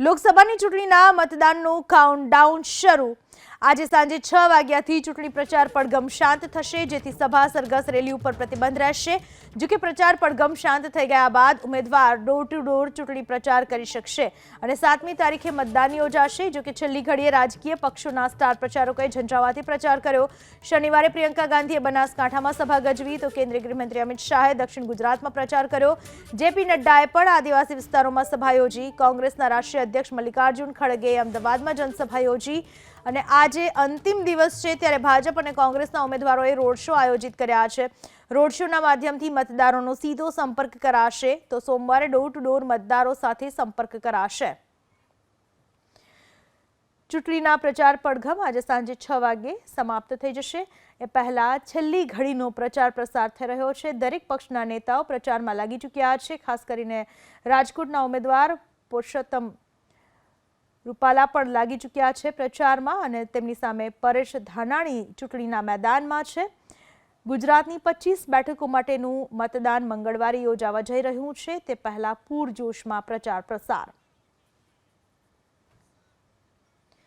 લોકસભાની ચૂંટણીના મતદાનનું કાઉન્ટડાઉન શરૂ. આજે સાંજે છ વાગ્યાથી ચૂંટણી પ્રચાર પડગમ શાંત થશે, જેથી સભા સરઘસ રેલી ઉપર પ્રતિબંધ રહેશે. જો કે પ્રચાર પડગમ શાંત થઈ ગયા બાદ ઉમેદવાર ડોર ટુ ડોર ચૂંટણી પ્રચાર કરી શકશે. અને સાતમી તારીખે મતદાન યોજાશે, જો કે છેલ્લી ઘડીએ રાજકીય પક્ષોના સ્ટાર પ્રચારકોએ ઝંઝાવાતી પ્રચાર કર્યો. શનિવારે પ્રિયંકા ગાંધીએ બનાસકાંઠામાં સભા ગજવી, તો કેન્દ્રીય ગૃહમંત્રી અમિત શાહે દક્ષિણ ગુજરાતમાં પ્રચાર કર્યો. જેપી નડ્ડાએ પણ આદિવાસી વિસ્તારોમાં સભા યોજી. કોંગ્રેસના રાષ્ટ્રીય અધ્યક્ષ મલ્લિકાર્જુન ખડગેએ અમદાવાદમાં જનસભા યોજી. અને આજે અંતિમ દિવસ છે ત્યારે ભાજપ અને કોંગ્રેસના ઉમેદવારોએ રોડ શો આયોજિત કર્યા છે. રોડ શોના માધ્યમથી મતદારોનો સીધો સંપર્ક કરાશે તો સોમવારે ડોર ટુ ડોર મતદારો સાથે સંપર્ક કરાશે. ચૂંટણીના પ્રચાર પડઘમ આજે સાંજે છ વાગે સમાપ્ત થઈ જશે. એ પહેલા છેલ્લી ઘડીનો પ્રચાર પ્રસાર થઈ રહ્યો છે. દરેક પક્ષના નેતાઓ પ્રચારમાં લાગી ચૂક્યા છે, ખાસ કરીને રાજકોટના ઉમેદવાર પુરુષોત્તમ રૂપાલા પણ લાગી ચૂક્યા છે પ્રચારમાં અને તેમની સામે પરેશ ધાનાણી ચૂંટણીના મેદાનમાં છે. ગુજરાતની પચીસ બેઠકો માટેનું મતદાન મંગળવારે યોજાવા જઈ રહ્યું છે. તે પહેલા પૂરજોશમાં પ્રચાર પ્રસાર.